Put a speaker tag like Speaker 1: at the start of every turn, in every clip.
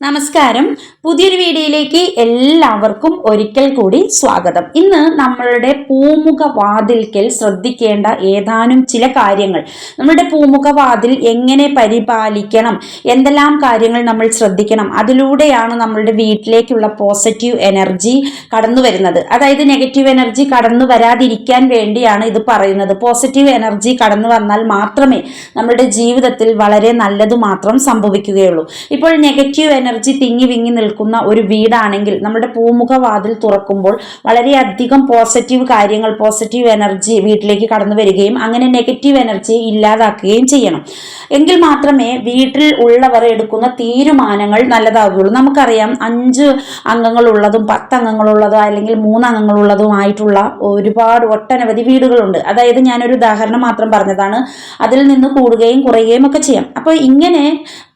Speaker 1: നമസ്കാരം. പുതിയൊരു വീഡിയോയിലേക്ക് എല്ലാവർക്കും ഒരിക്കൽ കൂടി സ്വാഗതം. ഇന്ന് നമ്മളുടെ പൂമുഖ വാതിൽക്കൽ ശ്രദ്ധിക്കേണ്ട ഏതാനും ചില കാര്യങ്ങൾ. നമ്മുടെ പൂമുഖ വാതിൽ എങ്ങനെ പരിപാലിക്കണം? എന്തെല്ലാം കാര്യങ്ങൾ നമ്മൾ ശ്രദ്ധിക്കണം? അതിലൂടെയാണ് നമ്മളുടെ വീട്ടിലേക്കുള്ള പോസിറ്റീവ് എനർജി കടന്നു വരുന്നത്. അതായത് നെഗറ്റീവ് എനർജി കടന്നു വരാതിരിക്കാൻ വേണ്ടിയാണ് ഇത് പറയുന്നത്. പോസിറ്റീവ് എനർജി കടന്നു വന്നാൽ മാത്രമേ നമ്മുടെ ജീവിതത്തിൽ വളരെ നല്ലത് മാത്രം സംഭവിക്കുകയുള്ളൂ. ഇപ്പോൾ നെഗറ്റീവ് എനർജി തിങ്ങി വിങ്ങി നിൽക്കുന്ന ഒരു വീടാണെങ്കിൽ നമ്മുടെ പൂമുഖവാതിൽ തുറക്കുമ്പോൾ വളരെയധികം പോസിറ്റീവ് കാര്യങ്ങൾ പോസിറ്റീവ് എനർജി വീട്ടിലേക്ക് കടന്നു വരികയും അങ്ങനെ നെഗറ്റീവ് എനർജി ഇല്ലാതാക്കുകയും ചെയ്യണം. എങ്കിൽ മാത്രമേ വീട്ടിൽ ഉള്ളവർ എടുക്കുന്ന തീരുമാനങ്ങൾ നല്ലതാകുകയുള്ളൂ. നമുക്കറിയാം അഞ്ച് അംഗങ്ങളുള്ളതും പത്ത് അംഗങ്ങളുള്ളതോ അല്ലെങ്കിൽ മൂന്ന് അംഗങ്ങളുള്ളതുമായിട്ടുള്ള ഒരുപാട് ഒട്ടനവധി വീടുകളുണ്ട്. അതായത് ഞാനൊരു ഉദാഹരണം മാത്രം പറഞ്ഞതാണ്. അതിൽ നിന്ന് കൂടുകയും കുറയുകയും ഒക്കെ ചെയ്യാം. അപ്പോൾ ഇങ്ങനെ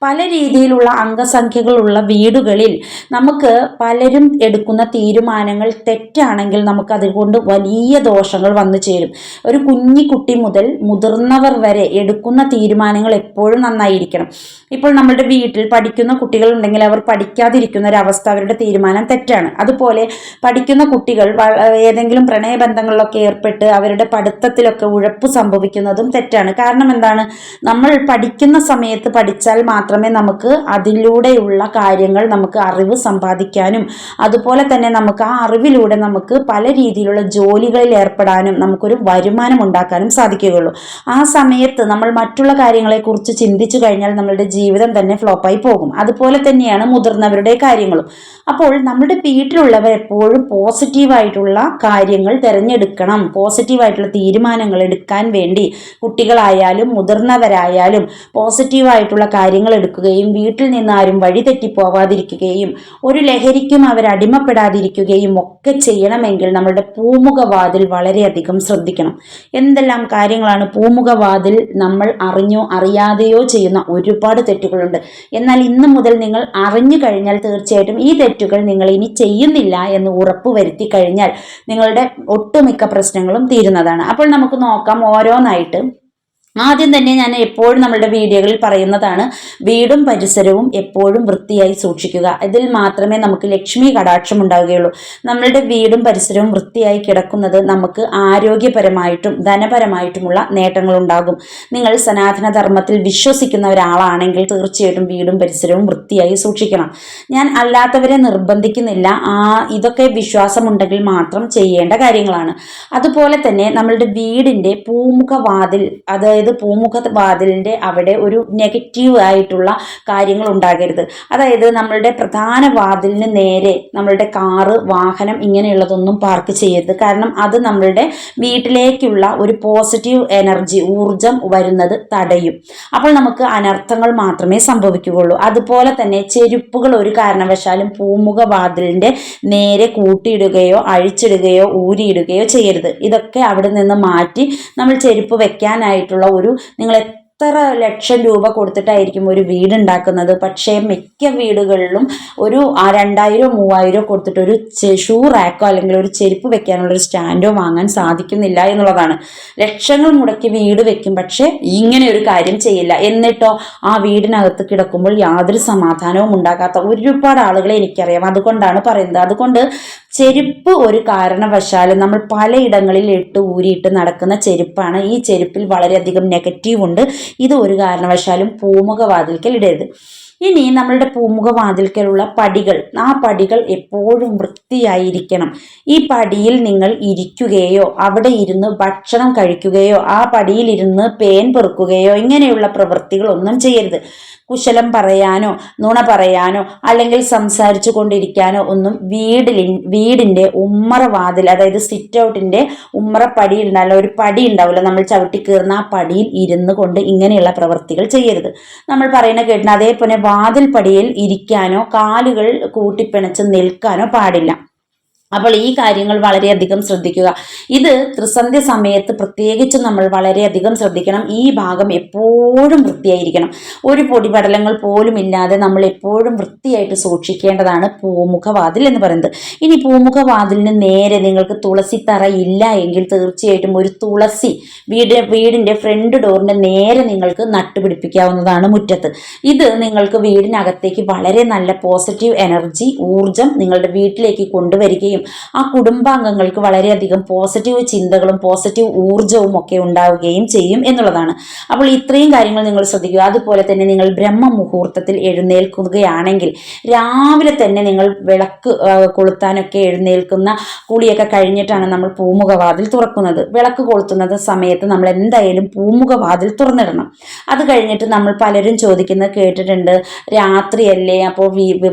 Speaker 1: പല രീതിയിലുള്ള അംഗസംഖ്യകളുള്ള വീടുകളിൽ നമുക്ക് പലരും എടുക്കുന്ന തീരുമാനങ്ങൾ തെറ്റാണെങ്കിൽ നമുക്ക് അതുകൊണ്ട് വലിയ ദോഷങ്ങൾ വന്നു ചേരും. ഒരു കുഞ്ഞി കുട്ടി മുതൽ മുതിർന്നവർ വരെ എടുക്കുന്ന തീരുമാനങ്ങൾ എപ്പോഴും നന്നായിരിക്കണം. ഇപ്പോൾ നമ്മുടെ വീട്ടിൽ പഠിക്കുന്ന കുട്ടികളുണ്ടെങ്കിൽ അവർ പഠിക്കാതിരിക്കുന്ന ഒരു അവസ്ഥ അവരുടെ തീരുമാനം തെറ്റാണ്. അതുപോലെ പഠിക്കുന്ന കുട്ടികൾ ഏതെങ്കിലും പ്രണയബന്ധങ്ങളിലൊക്കെ ഏർപ്പെട്ട് അവരുടെ പഠിത്തത്തിലൊക്കെ ഉഴപ്പ് സംഭവിക്കുന്നതും തെറ്റാണ്. കാരണം എന്താണ്? നമ്മൾ പഠിക്കുന്ന സമയത്ത് പഠിച്ചാൽ മാത്രമേ നമുക്ക് അതിലൂടെയുള്ള കാര്യങ്ങൾ നമുക്ക് അറിവ് സമ്പാദിക്കാനും അതുപോലെ തന്നെ നമുക്ക് ആ അറിവിലൂടെ നമുക്ക് പല രീതിയിലുള്ള ജോലികളിൽ ഏർപ്പെടാനും നമുക്കൊരു വരുമാനം ഉണ്ടാക്കാനും സാധിക്കുകയുള്ളൂ. ആ സമയത്ത് നമ്മൾ മറ്റുള്ള കാര്യങ്ങളെക്കുറിച്ച് ചിന്തിച്ചു കഴിഞ്ഞാൽ നമ്മളുടെ ജീവിതം തന്നെ ഫ്ലോപ്പായി പോകും. അതുപോലെ തന്നെയാണ് മുതിർന്നവരുടെ കാര്യങ്ങളും. അപ്പോൾ നമ്മുടെ വീട്ടിലുള്ളവർ എപ്പോഴും പോസിറ്റീവായിട്ടുള്ള കാര്യങ്ങൾ തിരഞ്ഞെടുക്കണം. പോസിറ്റീവായിട്ടുള്ള തീരുമാനങ്ങൾ എടുക്കാൻ വേണ്ടി കുട്ടികളായാലും മുതിർന്നവരായാലും പോസിറ്റീവായിട്ടുള്ള കാര്യങ്ങൾ എടുക്കുകയും വീട്ടിൽ നിന്ന് ആരും വഴിതെറ്റി പോവാതിരിക്കുകയും ഒരു ലഹരിക്കും അവർ അടിമപ്പെടാതിരിക്കുകയും ഒക്കെ ചെയ്യണമെങ്കിൽ നമ്മളുടെ പൂമുഖവാതിൽ വളരെയധികം ശ്രദ്ധിക്കണം. എന്തെല്ലാം കാര്യങ്ങളാണ് പൂമുഖവാതിൽ നമ്മൾ അറിഞ്ഞോ അറിയാതെയോ ചെയ്യുന്ന ഒരുപാട് തെറ്റുകളുണ്ട്. എന്നാൽ ഇന്ന് മുതൽ നിങ്ങൾ അറിഞ്ഞു കഴിഞ്ഞാൽ തീർച്ചയായിട്ടും ഈ തെറ്റുകൾ നിങ്ങൾ ഇനി ചെയ്യുന്നില്ല എന്ന് ഉറപ്പ് വരുത്തി കഴിഞ്ഞാൽ നിങ്ങളുടെ ഒട്ടുമിക്ക പ്രശ്നങ്ങളും തീരുന്നതാണ്. അപ്പോൾ നമുക്ക് നോക്കാം ഓരോന്നായിട്ട് ആദ്യം തന്നെ ഞാൻ എപ്പോഴും നമ്മുടെ വീഡിയോകളിൽ പറയുന്നതാണ് വീടും പരിസരവും എപ്പോഴും വൃത്തിയായി സൂക്ഷിക്കുക. ഇതിൽ മാത്രമേ നമുക്ക് ലക്ഷ്മി കടാക്ഷം ഉണ്ടാവുകയുള്ളൂ. നമ്മളുടെ വീടും പരിസരവും വൃത്തിയായി കിടക്കുന്നത് നമുക്ക് ആരോഗ്യപരമായിട്ടും ധനപരമായിട്ടുമുള്ള നേട്ടങ്ങൾ ഉണ്ടാകും നിങ്ങൾ സനാതന ധർമ്മത്തിൽ വിശ്വസിക്കുന്ന ഒരാളാണെങ്കിൽ തീർച്ചയായിട്ടും വീടും പരിസരവും വൃത്തിയായി സൂക്ഷിക്കണം. ഞാൻ അല്ലാത്തവരെ നിർബന്ധിക്കുന്നില്ല. ആ ഇതൊക്കെ വിശ്വാസമുണ്ടെങ്കിൽ മാത്രം ചെയ്യേണ്ട കാര്യങ്ങളാണ്. അതുപോലെ തന്നെ നമ്മളുടെ വീടിന്റെ പൂമുഖ വാതിൽ അതായത് അതായത് പൂമുഖ വാതിലിന്റെ അവിടെ ഒരു നെഗറ്റീവ് ആയിട്ടുള്ള കാര്യങ്ങൾ ഉണ്ടാകരുത്. അതായത് നമ്മളുടെ പ്രധാന വാതിലിന് നേരെ നമ്മളുടെ കാറ് വാഹനം ഇങ്ങനെയുള്ളതൊന്നും പാർക്ക് ചെയ്യരുത്. കാരണം അത് നമ്മളുടെ വീട്ടിലേക്കുള്ള ഒരു പോസിറ്റീവ് എനർജി ഊർജം വരുന്നത് തടയും. അപ്പോൾ നമുക്ക് അനർത്ഥങ്ങൾ മാത്രമേ സംഭവിക്കുകയുള്ളൂ. അതുപോലെ തന്നെ ചെരുപ്പുകൾ ഒരു കാരണവശാലും പൂമുഖ വാതിലിന്റെ നേരെ കൂട്ടിയിടുകയോ അഴിച്ചിടുകയോ ഊരിയിടുകയോ ചെയ്യരുത്. ഇതൊക്കെ അവിടെ നിന്ന് മാറ്റി നമ്മൾ ചെരുപ്പ് വെക്കാനായിട്ടുള്ള ഒരു നിങ്ങൾ എത്ര ലക്ഷം രൂപ കൊടുത്തിട്ടായിരിക്കും ഒരു വീട് ഉണ്ടാക്കുന്നത് പക്ഷേ മിക്ക വീടുകളിലും ഒരു രണ്ടായിരോ മൂവായിരോ കൊടുത്തിട്ട് ഒരു ഷൂ റാക്കോ അല്ലെങ്കിൽ ഒരു ചെരുപ്പ് വെക്കാനുള്ള ഒരു സ്റ്റാൻഡോ വാങ്ങാൻ സാധിക്കുന്നില്ല എന്നുള്ളതാണ്. ലക്ഷങ്ങൾ മുടക്കി വീട് വെക്കും പക്ഷേ ഇങ്ങനെ ഒരു കാര്യം ചെയ്യില്ല. എന്നിട്ടോ ആ വീടിനകത്ത് കിടക്കുമ്പോൾ യാതൊരു സമാധാനവും ഉണ്ടാകാത്ത ഒരുപാട് ആളുകളെ എനിക്കറിയാം. അതുകൊണ്ടാണ് പറയുന്നത്. അതുകൊണ്ട് ചെരുപ്പ് ഒരു കാരണവശാലും നമ്മൾ പലയിടങ്ങളിൽ ഇട്ട് ഊരിയിട്ട് നടക്കുന്ന ചെരുപ്പാണ്. ഈ ചെരുപ്പിൽ വളരെയധികം നെഗറ്റീവ് ഉണ്ട്. ഇത് ഒരു കാരണവശാലും പൂമുഖവാതിൽക്കൽ ഇടരുത്. ഇനി നമ്മളുടെ പൂമുഖവാതിൽക്കലുള്ള പടികൾ ആ പടികൾ എപ്പോഴും വൃത്തിയായിരിക്കണം. ഈ പടിയിൽ നിങ്ങൾ ഇരിക്കുകയോ അവിടെ ഇരുന്ന് ഭക്ഷണം കഴിക്കുകയോ ആ പടിയിൽ ഇരുന്ന് പേൻ പെറുക്കുകയോ ഇങ്ങനെയുള്ള പ്രവൃത്തികളൊന്നും ചെയ്യരുത്. കുശലം പറയാനോ നുണ പറയാനോ അല്ലെങ്കിൽ സംസാരിച്ചു കൊണ്ടിരിക്കാനോ ഒന്നും വീടിൽ വീടിന്റെ ഉമ്മറ വാതിൽ അതായത് സിറ്റ് ഔട്ടിന്റെ ഉമ്മറ പടി ഉണ്ടാവില്ല ഒരു പടി ഉണ്ടാവില്ല നമ്മൾ ചവിട്ടി കയറുന്ന ആ പടിയിൽ ഇരുന്ന് കൊണ്ട് ഇങ്ങനെയുള്ള പ്രവൃത്തികൾ ചെയ്യരുത്. നമ്മൾ പറയുന്ന കേട്ടിന് അതേപോലെ വാതിൽ പടിയിൽ ഇരിക്കാനോ കാലുകൾ കൂട്ടിപ്പിണച്ച് നിൽക്കാനോ പാടില്ല. അപ്പോൾ ഈ കാര്യങ്ങൾ വളരെയധികം ശ്രദ്ധിക്കുക. ഇത് ത്രിസന്ധ്യ സമയത്ത് പ്രത്യേകിച്ചും നമ്മൾ വളരെയധികം ശ്രദ്ധിക്കണം. ഈ ഭാഗം എപ്പോഴും വൃത്തിയായിരിക്കണം. ഒരു പൊടിപടലങ്ങൾ പോലും ഇല്ലാതെ നമ്മൾ എപ്പോഴും വൃത്തിയായിട്ട് സൂക്ഷിക്കേണ്ടതാണ് പൂമുഖവാതിൽ എന്ന് പറയുന്നത്. ഇനി പൂമുഖവാതിലിന് നേരെ നിങ്ങൾക്ക് തുളസി തറ ഇല്ല എങ്കിൽ തീർച്ചയായിട്ടും ഒരു തുളസി വീട് വീടിന്റെ ഫ്രണ്ട് ഡോറിന്റെ നേരെ നിങ്ങൾക്ക് നട്ടുപിടിപ്പിക്കാവുന്നതാണ് മുറ്റത്ത്. ഇത് നിങ്ങൾക്ക് വീടിനകത്തേക്ക് വളരെ നല്ല പോസിറ്റീവ് എനർജി ഊർജം നിങ്ങളുടെ വീട്ടിലേക്ക് കൊണ്ടുവരികയും ആ കുടുംബാംഗങ്ങൾക്ക് വളരെയധികം പോസിറ്റീവ് ചിന്തകളും പോസിറ്റീവ് ഊർജവും ഒക്കെ ഉണ്ടാവുകയും ചെയ്യും എന്നുള്ളതാണ്. അപ്പോൾ ഇത്രയും കാര്യങ്ങൾ നിങ്ങൾ ശ്രദ്ധിക്കുക. അതുപോലെ തന്നെ നിങ്ങൾ ബ്രഹ്മ മുഹൂർത്തത്തിൽ എഴുന്നേൽക്കുകയാണെങ്കിൽ രാവിലെ തന്നെ നിങ്ങൾ വിളക്ക് കൊളുത്താനൊക്കെ എഴുന്നേൽക്കുന്ന കുളിയൊക്കെ കഴിഞ്ഞിട്ടാണ് നമ്മൾ പൂമുഖവാതിൽ തുറക്കുന്നത്. വിളക്ക് കൊളുത്തുന്നത് സമയത്ത് നമ്മൾ എന്തായാലും പൂമുഖവാതിൽ തുറന്നിടണം. അത് കഴിഞ്ഞിട്ട് നമ്മൾ പലരും ചോദിക്കുന്നത് കേട്ടിട്ടുണ്ട് രാത്രിയല്ലേ? അപ്പോൾ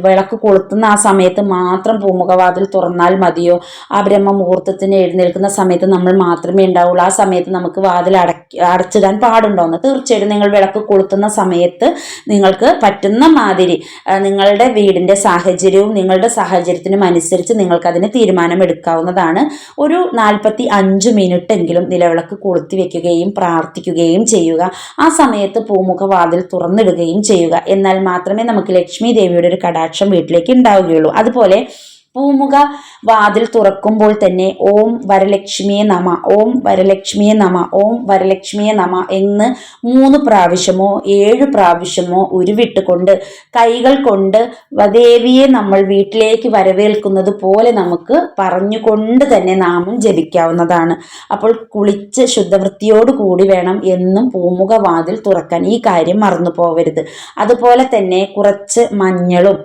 Speaker 1: വിളക്ക് കൊളുത്തുന്ന ആ സമയത്ത് മാത്രം പൂമുഖവാതിൽ തുറന്നാൽ മതിയോ? ആ ബ്രഹ്മ മുഹൂർത്തത്തിന് എഴുന്നേൽക്കുന്ന സമയത്ത് നമ്മൾ മാത്രമേ ഉണ്ടാവുള്ളൂ. ആ സമയത്ത് നമുക്ക് വാതിൽ അടക്കി അടച്ചിടാൻ പാടുണ്ടോന്ന് തീർച്ചയായിട്ടും നിങ്ങൾ വിളക്ക് കൊളുത്തുന്ന സമയത്ത് നിങ്ങൾക്ക് പറ്റുന്ന മാതിരി നിങ്ങളുടെ വീടിന്റെ സാഹചര്യവും നിങ്ങളുടെ സാഹചര്യത്തിനും അനുസരിച്ച് നിങ്ങൾക്കതിന് തീരുമാനം എടുക്കാവുന്നതാണ് ഒരു നാൽപ്പത്തി അഞ്ച് മിനിറ്റ് എങ്കിലും നിലവിളക്ക് കൊളുത്തി വെക്കുകയും പ്രാർത്ഥിക്കുകയും ചെയ്യുക. ആ സമയത്ത് പൂമുഖ വാതിൽ തുറന്നിടുകയും ചെയ്യുക. എന്നാൽ മാത്രമേ നമുക്ക് ലക്ഷ്മി ദേവിയുടെ ഒരു കടാക്ഷം വീട്ടിലേക്ക് ഉണ്ടാവുകയുള്ളൂ. അതുപോലെ പൂമുഖ വാതിൽ തുറക്കുമ്പോൾ തന്നെ ഓം വരലക്ഷ്മിയെ നമ ഓം വരലക്ഷ്മിയെ നമ ഓം വരലക്ഷ്മിയെ നമ എന്ന് മൂന്ന് പ്രാവശ്യമോ ഏഴ് പ്രാവശ്യമോ ഉരുവിട്ടുകൊണ്ട് കൈകൾ കൊണ്ട് ദേവിയെ നമ്മൾ വീട്ടിലേക്ക് വരവേൽക്കുന്നത് പോലെ നമുക്ക് പറഞ്ഞുകൊണ്ട് തന്നെ നാമം ജപിക്കാവുന്നതാണ്. അപ്പോൾ കുളിച്ച് ശുദ്ധവൃത്തിയോട് കൂടി വേണം എന്നും പൂമുഖ വാതിൽ തുറക്കാൻ ഈ കാര്യം മറന്നു പോകരുത് അതുപോലെ തന്നെ കുറച്ച് മഞ്ഞളും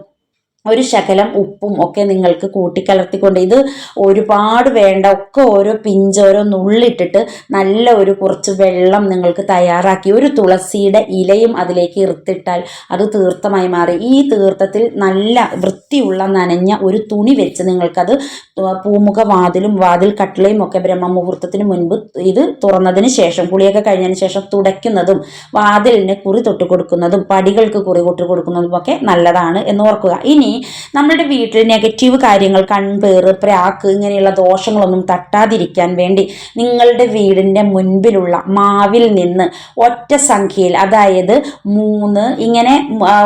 Speaker 1: ഒരു ശകലം ഉപ്പും ഒക്കെ നിങ്ങൾക്ക് കൂട്ടിക്കലർത്തിക്കൊണ്ട് ഇത് ഒരുപാട് വേണ്ട ഒക്കെ ഓരോ പിഞ്ച് ഓരോ നുള്ളിട്ടിട്ട് നല്ല ഒരു കുറച്ച് വെള്ളം നിങ്ങൾക്ക് തയ്യാറാക്കി ഒരു തുളസിയുടെ ഇലയും അതിലേക്ക് ഇറുത്തിട്ടാൽ അത് തീർത്ഥമായി മാറി. ഈ തീർത്ഥത്തിൽ നല്ല വൃത്തിയുള്ള നനഞ്ഞ ഒരു തുണി വെച്ച് നിങ്ങൾക്കത് പൂമുഖ വാതിലും വാതിൽ കട്ടിളയും ഒക്കെ ബ്രഹ്മമുഹൂർത്തത്തിന് മുൻപ് ഇത് തുറന്നതിന് ശേഷം കുളിയൊക്കെ കഴിഞ്ഞതിന് ശേഷം തുടയ്ക്കുന്നതും വാതിലിന് കുറി തൊട്ട് കൊടുക്കുന്നതും പടികൾക്ക് കുറി തൊട്ട് കൊടുക്കുന്നതും ഒക്കെ നല്ലതാണ് എന്ന് ഓർക്കുക. ഇനി നമ്മുടെ വീട്ടിൽ നെഗറ്റീവ് കാര്യങ്ങൾ കൺപേറ് പ്രാക്ക് ഇങ്ങനെയുള്ള ദോഷങ്ങളൊന്നും തട്ടാതിരിക്കാൻ വേണ്ടി നിങ്ങളുടെ വീടിന്റെ മുൻപിലുള്ള മാവിൽ നിന്ന് ഒറ്റ സംഖ്യയിൽ അതായത് മൂന്ന് ഇങ്ങനെ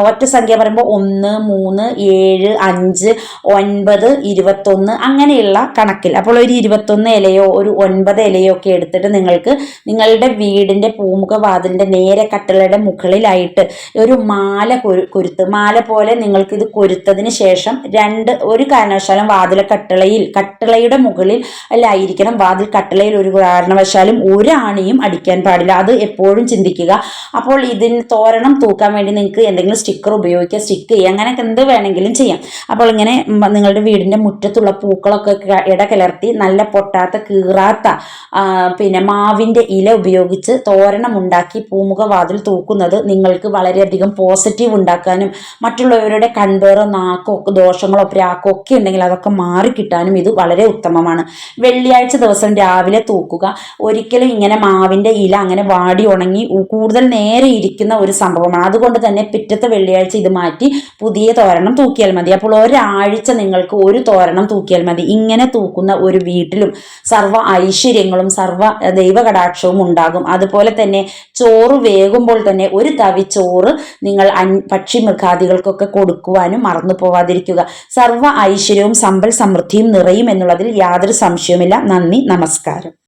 Speaker 1: ഒറ്റ സംഖ്യ പറയുമ്പോൾ ഒന്ന് മൂന്ന് ഏഴ് അഞ്ച് ഒൻപത് ഇരുപത്തൊന്ന് അങ്ങനെയുള്ള കണക്കിൽ. അപ്പോൾ ഒരു ഇരുപത്തൊന്ന് ഇലയോ ഒരു ഒൻപത് ഇലയോ ഒക്കെ എടുത്തിട്ട് നിങ്ങൾക്ക് നിങ്ങളുടെ വീടിന്റെ പൂമുഖ വാതിലിന്റെ നേരെ കട്ടളയുടെ മുകളിലായിട്ട് ഒരു മാല കൊരുത്ത്. മാല പോലെ നിങ്ങൾക്കിത് ഇത് കൊരുത്തതിന് ശേഷം രണ്ട് ഒരു കാരണവശാലും വാതിൽ കട്ടളയിൽ കട്ടളയുടെ മുകളിൽ അല്ലായിരിക്കണം വാതിൽ കട്ടളയിൽ ഒരു കാരണവശാലും ഒരു ഒരാണിയും അടിക്കാൻ പാടില്ല. അത് എപ്പോഴും ചിന്തിക്കുക. അപ്പോൾ ഇതിന് തോരണം തൂക്കാൻ വേണ്ടി നിങ്ങൾക്ക് എന്തെങ്കിലും സ്റ്റിക്കർ ഉപയോഗിക്കുക സ്റ്റിക്ക് ചെയ്യുക അങ്ങനെ എന്ത് വേണമെങ്കിലും ചെയ്യാം. അപ്പോൾ ഇങ്ങനെ നിങ്ങളുടെ വീടിന്റെ മുറ്റത്തുള്ള പൂക്കളൊക്കെ ഇടകലർത്തി നല്ല പൊട്ടാത്ത കീറാത്ത പിന്നെ മാവിന്റെ ഇല ഉപയോഗിച്ച് തോരണം ഉണ്ടാക്കി പൂമുഖ വാതിൽ തൂക്കുന്നത് നിങ്ങൾക്ക് വളരെയധികം പോസിറ്റീവ് ഉണ്ടാക്കാനും മറ്റുള്ളവരുടെ കൺപേറോ നാക്കോ ദോഷങ്ങളോ പ്രാക്കോ ഒക്കെ ഉണ്ടെങ്കിൽ അതൊക്കെ മാറിക്കിട്ടാനും ഇത് വളരെ ഉത്തമമാണ്. വെള്ളിയാഴ്ച ദിവസം രാവിലെ തൂക്കുക. ഒരിക്കലും ഇങ്ങനെ മാവിന്റെ ഇല അങ്ങനെ വാടി ഉണങ്ങി കൂടുതൽ നേരെ ഇരിക്കുന്ന ഒരു സംഭവമാണ്. അതുകൊണ്ട് തന്നെ പിറ്റത്തെ വെള്ളിയാഴ്ച ഇത് മാറ്റി പുതിയ തോരണം തൂക്കിയാൽ മതി. അപ്പോൾ ഒരാഴ്ച നിങ്ങൾക്ക് ഒരു തോരണം തൂക്കിയാൽ മതി. ഇങ്ങനെ തൂക്കുന്ന ഒരു വീട്ടിലും സർവ ഐശ്വര്യങ്ങളും സർവ ദൈവകടാക്ഷവും ഉണ്ടാകും. അതുപോലെ തന്നെ ചോറ് വേകുമ്പോൾ തന്നെ ഒരു തവി ചോറ് നിങ്ങൾ പക്ഷി മൃഗാദികൾക്കൊക്കെ കൊടുക്കുവാനും മറന്നു പോവാതിരിക്കുക. സർവ ഐശ്വര്യവും സമ്പൽ സമൃദ്ധിയും നിറയും എന്നുള്ളതിൽ യാതൊരു സംശയവുമില്ല. നന്ദി നമസ്കാരം.